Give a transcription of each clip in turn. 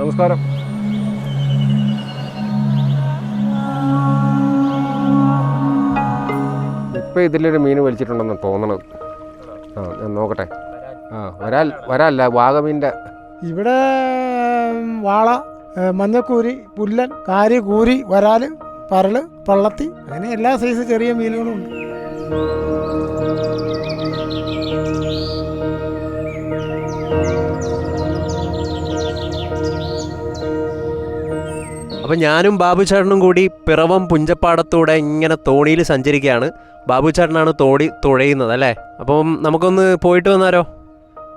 നമസ്കാരം. ഇപ്പം ഇതിലൊരു മീൻ വലിച്ചിട്ടുണ്ടെന്ന് തോന്നണത് ആ ഞാൻ നോക്കട്ടെ. ആ വരാൽ വരാല്ല വാഗമീന്റെ. ഇവിടെ വാള മഞ്ഞക്കൂരി പുല്ലൻ കാരി കൂരി വരാൽ പരൾ പള്ളത്തി അങ്ങനെ എല്ലാ സൈസ് ചെറിയ മീനുകളും ഉണ്ട്. അപ്പം ഞാനും ബാബു ചേട്ടനും കൂടി പിറവം പുഞ്ചപ്പാടത്തൂടെ ഇങ്ങനെ തോണിയിൽ സഞ്ചരിക്കുകയാണ്. ബാബു ചേട്ടനാണ് തോടി തുഴയുന്നത് അല്ലേ? അപ്പം നമുക്കൊന്ന് പോയിട്ട് വന്നാലോ?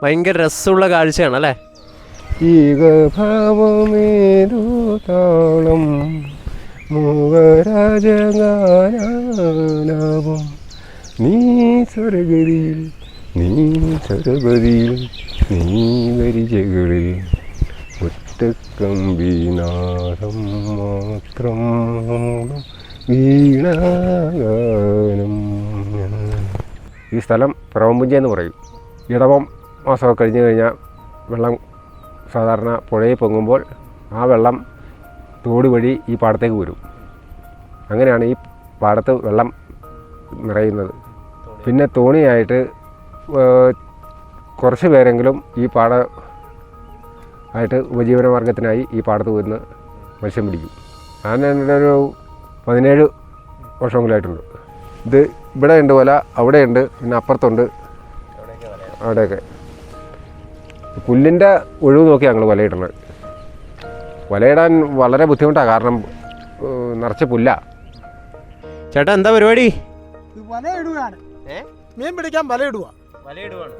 ഭയങ്കര രസമുള്ള കാഴ്ചയാണ് അല്ലേ? ഈകഭാവമേരുതാളം നീ നീ നീ ഒറ്റക്കമ്പിനാദം മാത്രം വീണാഗാനം. ഈ സ്ഥലം പ്രവമ്പുഞ്ച എന്ന് പറയും. ഇടവം മാസമൊക്കെ കഴിഞ്ഞ് കഴിഞ്ഞാൽ വെള്ളം സാധാരണ പുഴയിൽ പൊങ്ങുമ്പോൾ ആ വെള്ളം തോട് വഴി ഈ പാടത്തേക്ക് വരും. അങ്ങനെയാണ് ഈ പാടത്ത് വെള്ളം നിറയുന്നത്. പിന്നെ തോണിയായിട്ട് കുറച്ച് പേരെങ്കിലും ഈ പാട ആയിട്ട് ഉപജീവന മാർഗത്തിനായി ഈ പാടത്ത് വന്ന് മത്സ്യം പിടിക്കും. ഞാൻ എന്റെ ഒരു പതിനേഴ് വർഷങ്ങളിലായിട്ടുണ്ട് ഇത് ഇവിടെ ഉണ്ട് വല അവിടെയുണ്ട് പിന്നെ അപ്പുറത്തുണ്ട്. അവിടെയൊക്കെ. പുല്ലിന്റെ ഒഴിവ് നോക്കി ഞങ്ങൾ വലയിടുന്നത് വലയിടാൻ വളരെ ബുദ്ധിമുട്ടാണ്. കാരണം നിറച്ച പുല്ല. ചേട്ടാ എന്താ പരിപാടി? വലയിടുകയാണ്? മീൻ പിടിക്കാൻ വലയിടുക വലയിടുവാണ്.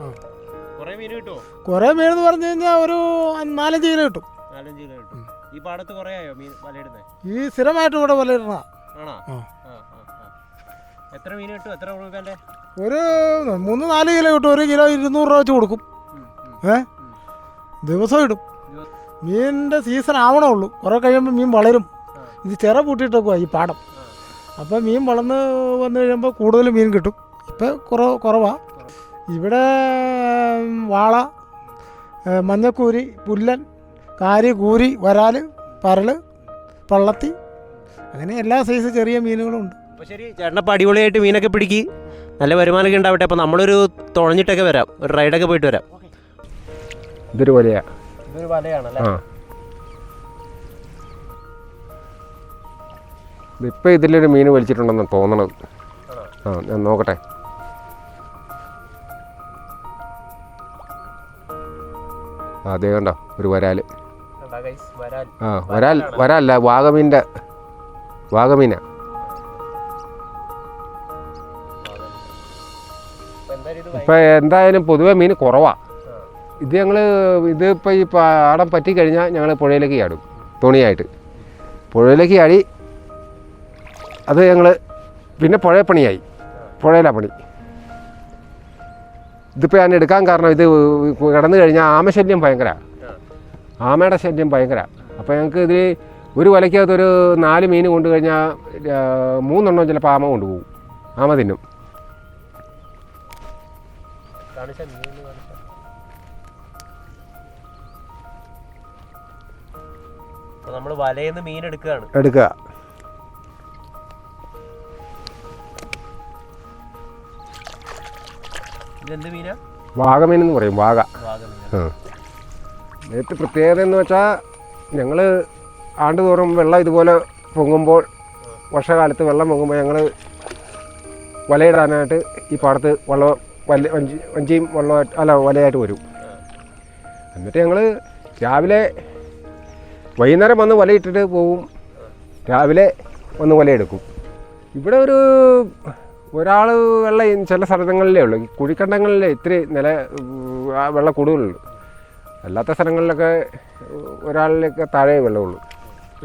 കുറേ മീൻ കിട്ടുമോ കുറേ മീൻ എന്ന് പറഞ്ഞു കഴിഞ്ഞാൽ ഒരു നാലഞ്ച് കിലോ കിട്ടും. നാലഞ്ച് കിലോ കിട്ടും. ഈ പാടത്ത് കുറേ ആയോ മീൻ വലയിടുന്നത് ഈ സ്ഥിരമായിട്ട് ഇവിടെ വലയിടണ ആണോ. എത്ര മീൻ കിട്ടും? എത്ര രൂപേന്റെ ഒരു മൂന്ന് നാല് കിലോ കിട്ടും. ഒരു കിലോ ഇരുന്നൂറ് രൂപ വെച്ച് കൊടുക്കും. ഏ? ദിവസം ഇടും. മീനിന്റെ സീസൺ ആവണേ ഉള്ളൂ. കുറേ കഴിയുമ്പോൾ മീൻ വളരും. ഇത് ചിറ പൂട്ടിയിട്ടേക്കുവാ ഈ പാടം. അപ്പോൾ മീൻ വളർന്ന് വന്നു കഴിയുമ്പോൾ കൂടുതൽ മീൻ കിട്ടും. ഇപ്പം കുറവ്. കുറവാണ് ഇവിടെ വാള മഞ്ഞക്കൂരി പുല്ലൻ കാരി കൂരി വരാൽ പരൽ പള്ളത്തി അങ്ങനെ എല്ലാ സൈസ് ചെറിയ മീനുകളും ഉണ്ട്. അപ്പോൾ ശരി ചേട്ടനപ്പോൾ അടിപൊളിയായിട്ട് മീനൊക്കെ പിടിക്കി. നല്ല വരുമാനമൊക്കെ ഉണ്ടാവട്ടെ അപ്പോൾ നമ്മളൊരു തുഴഞ്ഞിട്ടൊക്കെ വരാം. ഒരു റൈഡൊക്കെ പോയിട്ട് വരാം. ഇതൊരു വലയാ. ഇതൊരു വലയാണല്ലേ? ആ. ഇപ്പം ഇതിലൊരു മീൻ വലിച്ചിട്ടുണ്ടെന്ന് തോന്നണത്. ആ ഞാൻ നോക്കട്ടെ. അതേ കണ്ടോ ഒരു വരാൽ. ആ വരാൽ വരാല്ല വാഗമീന്റെ വാഗമീന. ഇപ്പം എന്തായാലും പൊതുവെ മീൻ കുറവാ. ഇത് ഞങ്ങൾ ഇത് ഇപ്പോൾ ഈ പാടം പറ്റിക്കഴിഞ്ഞാൽ ഞങ്ങൾ പുഴയിലേക്ക് ചാടും തുണിയായിട്ട്. പുഴയിലേക്ക് ചാടി അത് ഞങ്ങൾ പിന്നെ പുഴ പണിയായി പുഴയിലാണ് പണി. ഇതിപ്പോൾ ഞാൻ എടുക്കാൻ കാരണം ഇത് കിടന്നു കഴിഞ്ഞാൽ ആമശല്യം ഭയങ്കര. ആമയുടെ ശല്യം ഭയങ്കര. അപ്പോൾ ഞങ്ങൾക്ക് ഇതിൽ ഒരു വലയ്ക്കകത്ത് ഒരു നാല് മീൻ കൊണ്ടു കഴിഞ്ഞാൽ മൂന്നെണ്ണം ചിലപ്പോൾ ആമ കൊണ്ടുപോകും. ആമ തിന്നും. നമ്മൾ നിന്ന് മീൻ എടുക്കുകയാണ് എടുക്കുക ഇതെന്ത് മീനാ? വാഗമീൻ എന്ന് പറയും വാഗ. ഇതിനകത്ത് പ്രത്യേകത എന്ന് വെച്ചാൽ ഞങ്ങൾ ആണ്ടുതോറും വെള്ളം ഇതുപോലെ പൊങ്ങുമ്പോൾ വർഷകാലത്ത് വെള്ളം പൊങ്ങുമ്പോൾ ഞങ്ങൾ വലയിടാനായിട്ട് ഈ പാടത്ത് വള്ളം വല വഞ്ചി വഞ്ചിയും വള്ളമായിട്ട് അല്ല വലയായിട്ട് വരും. എന്നിട്ട് ഞങ്ങൾ രാവിലെ വൈകുന്നേരം വന്ന് വലയിട്ടിട്ട് പോവും. രാവിലെ വന്ന് വലയെടുക്കും. ഇവിടെ ഒരു ഒരാൾ വെള്ളം ചില സ്ഥലങ്ങളിലേ ഉള്ളൂ. ഈ കുഴിക്കണ്ടങ്ങളിൽ ഇത്തിരി നില വെള്ളം കൂടുതലുള്ളൂ അല്ലാത്ത സ്ഥലങ്ങളിലൊക്കെ ഒരാളിലൊക്കെ താഴെ വെള്ളമുള്ളൂ.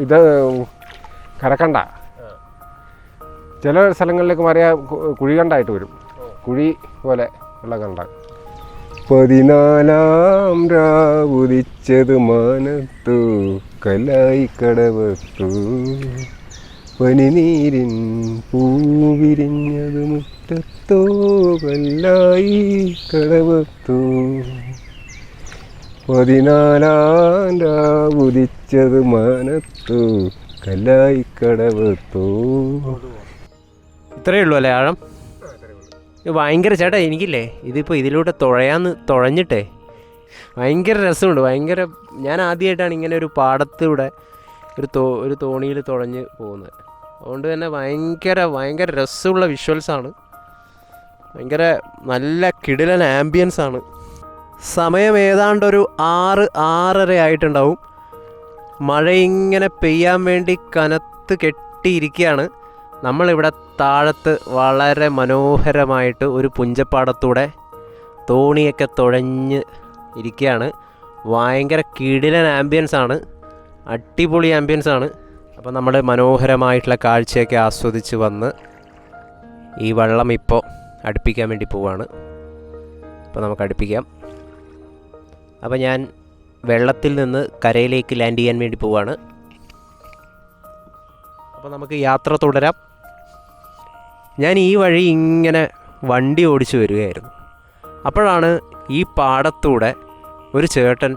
ഇത് കരക്കണ്ട ചില സ്ഥലങ്ങളിലേക്ക് മാറിയാൽ കുഴികണ്ടായിട്ട് വരും. കുഴി പോലെ വെള്ളം കണ്ട. പതിനാലാം രാവുദിച്ചത് മാനത്തു കലായി കടവത്തു. പനിനീരിൻ പൂവിരിഞ്ഞത് മുറ്റത്തോ കല്ലായി കടവത്തു. പതിനാലാം ഉദിച്ചത് മനത്തു കല്ലായി കടവത്തോ. ഇത്രയേ ഉള്ളൂ അല്ലേ ആഴം? ഭയങ്കര ചേട്ടാ എനിക്കില്ലേ ഇതിപ്പോൾ ഇതിലൂടെ തുഴയാന്ന് തുഴഞ്ഞിട്ടേ. ഭയങ്കര രസമുണ്ട് ഭയങ്കര ഞാൻ ആദ്യമായിട്ടാണ് ഇങ്ങനെ ഒരു പാടത്തിലൂടെ ഒരു തോ ഒരു തോണിയിൽ തുഴഞ്ഞ് പോകുന്നത്. അതുകൊണ്ട് തന്നെ ഭയങ്കര ഭയങ്കര രസമുള്ള വിഷ്വൽസാണ് ഭയങ്കര നല്ല കിടിലൻ ആംബിയൻസ് ആണ്. സമയം ഏതാണ്ട് ഒരു ആറ് ആറര ആയിട്ടുണ്ടാവും. മഴ ഇങ്ങനെ പെയ്യാൻ വേണ്ടി കനത്ത് കെട്ടിയിരിക്കുകയാണ്. നമ്മളിവിടെ താഴത്ത് വളരെ മനോഹരമായിട്ട് ഒരു പുഞ്ചപ്പാടത്തൂടെ തോണിയൊക്കെ തുഴഞ്ഞ് ഇരിക്കുകയാണ്. ഭയങ്കര കിടിലൻ ആംബിയൻസ് ആണ്. അടിപൊളി ആംബിയൻസ് ആണ്. അപ്പോൾ നമ്മൾ മനോഹരമായിട്ടുള്ള കാഴ്ചയൊക്കെ ആസ്വദിച്ച് വന്ന് ഈ വെള്ളം ഇപ്പോൾ അടുപ്പിക്കാൻ വേണ്ടി പോവാണ്. അപ്പോൾ നമുക്ക് അടുപ്പിക്കാം. അപ്പോൾ ഞാൻ വെള്ളത്തിൽ നിന്ന് കരയിലേക്ക് ലാൻഡ് ചെയ്യാൻ വേണ്ടി പോവാണ്. അപ്പോൾ നമുക്ക് യാത്ര തുടരാം. ഞാൻ ഈ വഴി ഇങ്ങനെ വണ്ടി ഓടിച്ചു വരികയായിരുന്നു. അപ്പോഴാണ് ഈ പാടത്തൂടെ ഒരു ചേട്ടൻ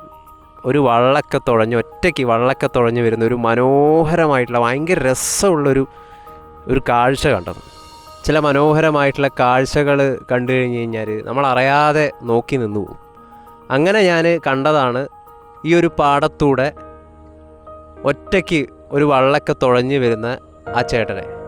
ഒരു വള്ളക്കെ തുഴഞ്ഞ് ഒറ്റയ്ക്ക് വള്ളക്കെ തുഴഞ്ഞ് വരുന്ന ഒരു മനോഹരമായിട്ടുള്ള ഭയങ്കര രസമുള്ളൊരു ഒരു കാഴ്ച കണ്ടത്. ചില മനോഹരമായിട്ടുള്ള കാഴ്ചകൾ കണ്ടു കഴിഞ്ഞ് കഴിഞ്ഞാൽ നമ്മൾ അറിയാതെ നോക്കി നിന്നു പോകും. അങ്ങനെ ഞാൻ കണ്ടതാണ് ഈ ഒരു പാടത്തൂടെ ഒറ്റയ്ക്ക് ഒരു വള്ളക്കെ തുഴഞ്ഞ് വരുന്ന ആ ചേട്ടനെ.